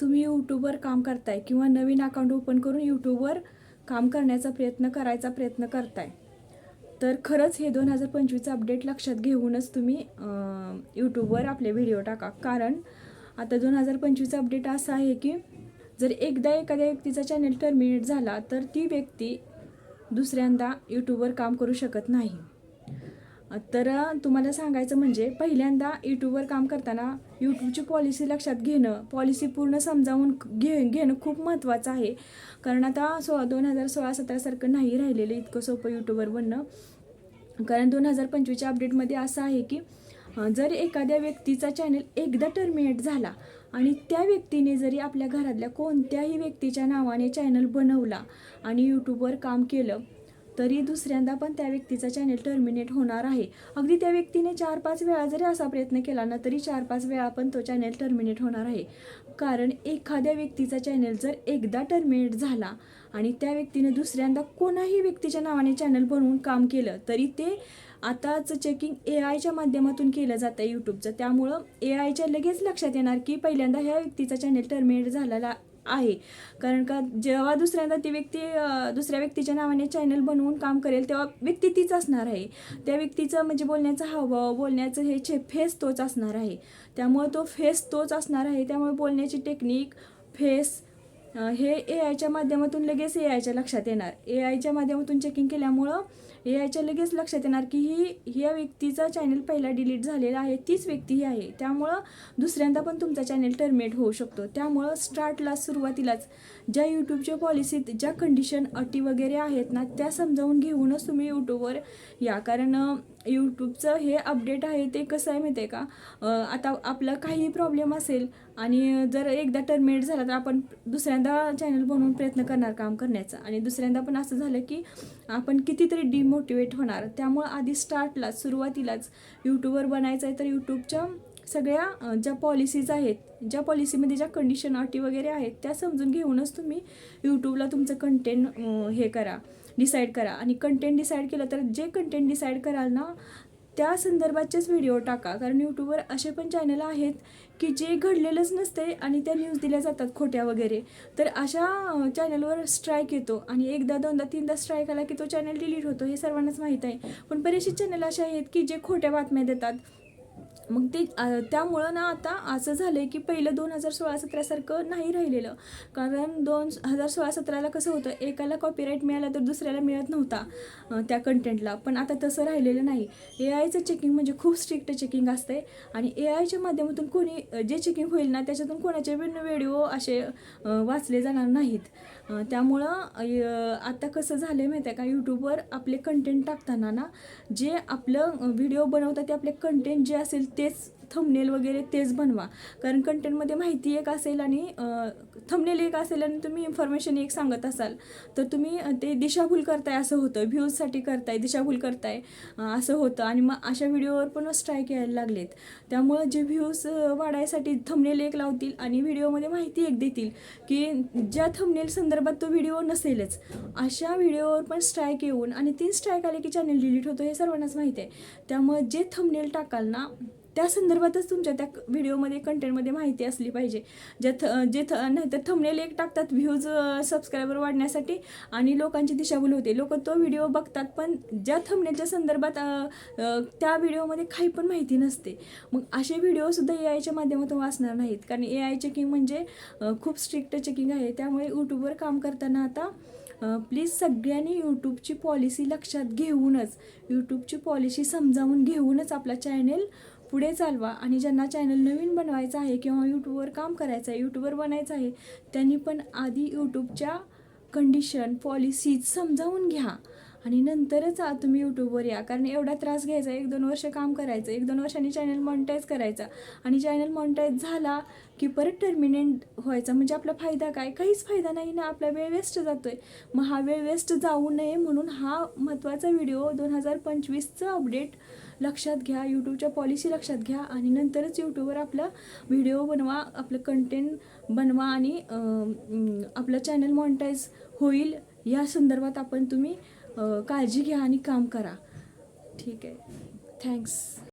तुम्ही यूट्यूबवर काम करताय किंवा नवीन अकाउंट ओपन करून यूट्यूबवर काम करण्याचा प्रयत्न करायचा प्रयत्न करताय. तर खरंच हे दोन हजार पंचवीसचं अपडेट लक्षात घेऊनच तुम्ही यूट्यूबवर आपले व्हिडिओ टाका. कारण आता दोन हजार पंचवीसचं अपडेट असं आहे की जर एकदा एखाद्या व्यक्तीचा चॅनल टर्मिनेट झाला तर ती व्यक्ती दुसऱ्यांदा यूट्यूबवर काम करू शकत नाही. तर तुम्हाला सांगायचं म्हणजे पहिल्यांदा यूट्यूबवर काम करताना यूट्यूबची पॉलिसी लक्षात घेणं पॉलिसी पूर्ण समजावून घे घेणं खूप महत्त्वाचं आहे. कारण आता सो दोन हजार सोळा सतरासारखं नाही राहिलेलं इतकं सोपं यूट्यूबर बनणं. कारण दोन हजार पंचवीसच्या अपडेटमध्ये असं आहे की जर एखाद्या व्यक्तीचा चॅनल एकदा टर्मिनेट झाला आणि त्या व्यक्तीने जरी आपल्या घरातल्या कोणत्याही व्यक्तीच्या नावाने चॅनल बनवला आणि यूट्यूबवर काम केलं तरी दुसऱ्यांदा पण त्या व्यक्तीचा चॅनल टर्मिनेट होणार आहे. अगदी त्या व्यक्तीने चार पाच वेळा जरी असा प्रयत्न केला ना तरी चार पाच वेळा पण तो चॅनल टर्मिनेट होणार आहे. कारण एखाद्या व्यक्तीचा चॅनल जर एकदा टर्मिनेट झाला आणि त्या व्यक्तीने दुसऱ्यांदा कोणाही व्यक्तीच्या नावाने चॅनल बनवून काम केलं तरी ते आताच चेकिंग ए आयच्या माध्यमातून केलं जातं यूट्यूबचं त्यामुळं ए आयच्या लगेच लक्षात येणार की पहिल्यांदा ह्या व्यक्तीचा चॅनल टर्मिनेट झालेला आहे. कारण का जेव्हा दुसऱ्यांदा ती व्यक्ती दुसऱ्या व्यक्तीच्या नावाने चॅनल बनवून काम करेल तेव्हा व्यक्ती तीच असणार आहे. त्या व्यक्तीचं म्हणजे बोलण्याचा हावभाव बोलण्याचं हे छे फेस तोच असणार आहे. त्यामुळे तो फेस तोच असणार आहे. त्यामुळे बोलण्याची टेक्निक फेस हे ए आयच्या माध्यमातून लगेच ए आयच्या लक्षात येणार. ए आयच्या माध्यमातून चेकिंग केल्यामुळं ए आयच्या लगेच लक्षात येणार की ही ह्या व्यक्तीचा चॅनल पहिला डिलीट झालेला आहे तीच व्यक्ती ही आहे. त्यामुळं दुसऱ्यांदा पण तुमचा चॅनल टर्मिनेट होऊ शकतो. त्यामुळं स्टार्टला सुरुवातीलाच ज्या यूट्यूबच्या पॉलिसीत ज्या कंडिशन अटी वगैरे आहेत ना त्या समजावून घेऊनच तुम्ही यूट्यूबवर या. कारण यूट्यूबचं हे अपडेट आहे ते कसं आहे माहिती आहे का? आता आपला काही प्रॉब्लेम असेल आणि जर एकदा टर्मिनेट झाला तर आपण दुसऱ्यांदा चॅनल बनवून प्रयत्न करणार काम करण्याचा. आणि दुसऱ्यांदा पण असं झालं की आपण कितीतरी डिमोटिवेट होणार. त्यामुळं आधी स्टार्टला सुरुवातीलाच यूट्यूबवर बनायचं आहे तर यूट्यूबच्या सगळ्या ज्या पॉलिसीज आहेत ज्या पॉलिसीमध्ये ज्या कंडिशन अटी वगैरे आहेत त्या समजून घेऊनच तुम्ही यूट्यूबला तुमचं कंटेंट हे करा डिसाईड करा. आणि कंटेंट डिसाईड केलं तर जे कंटेंट डिसाईड कराल ना त्या संदर्भाचेच व्हिडिओ टाका. कारण यूट्यूबवर असे पण चॅनल आहेत की जे घडलेलंच नसते आणि त्या न्यूज दिल्या जातात खोट्या वगैरे. तर अशा चॅनलवर स्ट्राईक येतो आणि एकदा दोनदा तीनदा स्ट्राईक आला की तो चॅनल डिलीट होतो हे सर्वांनाच माहीत आहे. पण बरेचसे चॅनल असे आहेत की जे खोट्या बातम्या देतात. मग ते त्यामुळं ना आता असं झालं आहे की पहिलं दोन हजार सोळा सतरासारखं नाही राहिलेलं. कारण दोन हजार सोळा सतराला कसं होतं एकाला कॉपीराईट मिळाला तर दुसऱ्याला मिळत नव्हता त्या कंटेंटला पण आता तसं राहिलेलं नाही. ए आयचं चेकिंग म्हणजे खूप स्ट्रिक्ट चेकिंग असते आणि ए आयच्या माध्यमातून कोणी जे चेकिंग होईल ना त्याच्यातून कोणाचे भिन्न व्हिडिओ असे वाचले जाणार नाहीत. त्यामुळं आता कसं झालं आहे माहिती आहे का यूट्यूबवर आपले कंटेंट टाकताना ना जे आपलं व्हिडिओ बनवतात ते आपले कंटेंट जे असेल तेच थंबनेल वगैरे तेच बनवा. कारण कंटेंटमध्ये माहिती एक असेल आणि थंबनेल एक असेल आणि तुम्ही इन्फॉर्मेशन एक सांगत असाल तर तुम्ही ते दिशाभूल करताय असं होतं व्ह्यूजसाठी करताय दिशाभूल करताय असं होतं. आणि मग अशा व्हिडिओवर पण स्ट्राईक यायला लागलेत. त्यामुळं जे व्ह्यूज वाढायसाठी थंबनेल एक लावतील आणि व्हिडिओमध्ये माहिती एक देतील की ज्या थंबनेल संदर्भात तो व्हिडिओ नसेलच अशा व्हिडिओवर पण स्ट्राईक येऊन आणि तीन स्ट्राईक आले की चॅनल डिलीट होतो हे सर्वांनाच माहिती आहे. त्यामुळे जे थंबनेल टाकाल ना त्या संदर्भातच तुमच्या त्या व्हिडिओमध्ये कंटेंटमध्ये माहिती असली पाहिजे. ज्या थ जे थ नाहीतर थंबनेल एक टाकतात व्ह्यूज सबस्क्रायबर वाढण्यासाठी आणि लोकांची दिशाभूल होते लोक तो व्हिडिओ बघतात पण ज्या थंबनेलच्या संदर्भात त्या व्हिडिओमध्ये काही पण माहिती नसते. मग असे व्हिडिओसुद्धा ए आयच्या माध्यमातून वाचणार नाहीत. कारण ए आय चेकिंग म्हणजे खूप स्ट्रिक्ट चेकिंग आहे. त्यामुळे यूट्यूबवर काम करताना आता प्लीज सगळ्यांनी यूट्यूबची पॉलिसी लक्षात घेऊनच यूट्यूबची पॉलिसी समजावून घेऊनच आपला चॅनेल पुढे चालवा. आणि ज्यांना चॅनल नवीन बनवायचं आहे किंवा यूट्यूबवर काम करायचं आहे यूट्यूबवर बनायचं आहे त्यांनी पण आधी यूट्यूबच्या कंडिशन पॉलिसीज समजावून घ्या. आणि नंतरच तुम्ही यूट्यूबवर या. कारण एवढा त्रास घ्यायचा एक दोन वर्ष काम करायचं एक दोन वर्षांनी चॅनल मॉनिटाईज करायचा. आणि चॅनल मॉनिटाईज झाला की परत टर्मिनेंट व्हायचा. म्हणजे आपला फायदा काय? काहीच फायदा नाही ना. आपला वेळ वेस्ट जातो आहे मग हा वेळ वेस्ट जाऊ नये म्हणून हा महत्त्वाचा व्हिडिओ दोन हजार पंचवीसचं अपडेट लक्षात घ्या. यूट्यूबच्या पॉलिसी लक्षात घ्या. आणि नंतरच यूट्यूबवर आपला व्हिडिओ बनवा आपलं कंटेंट बनवा आणि आपलं चॅनल मॉनिटाईज होईल. या संदर्भात आपण तुम्ही काळजी घ्या आणि काम करा. ठीक आहे. थँक्स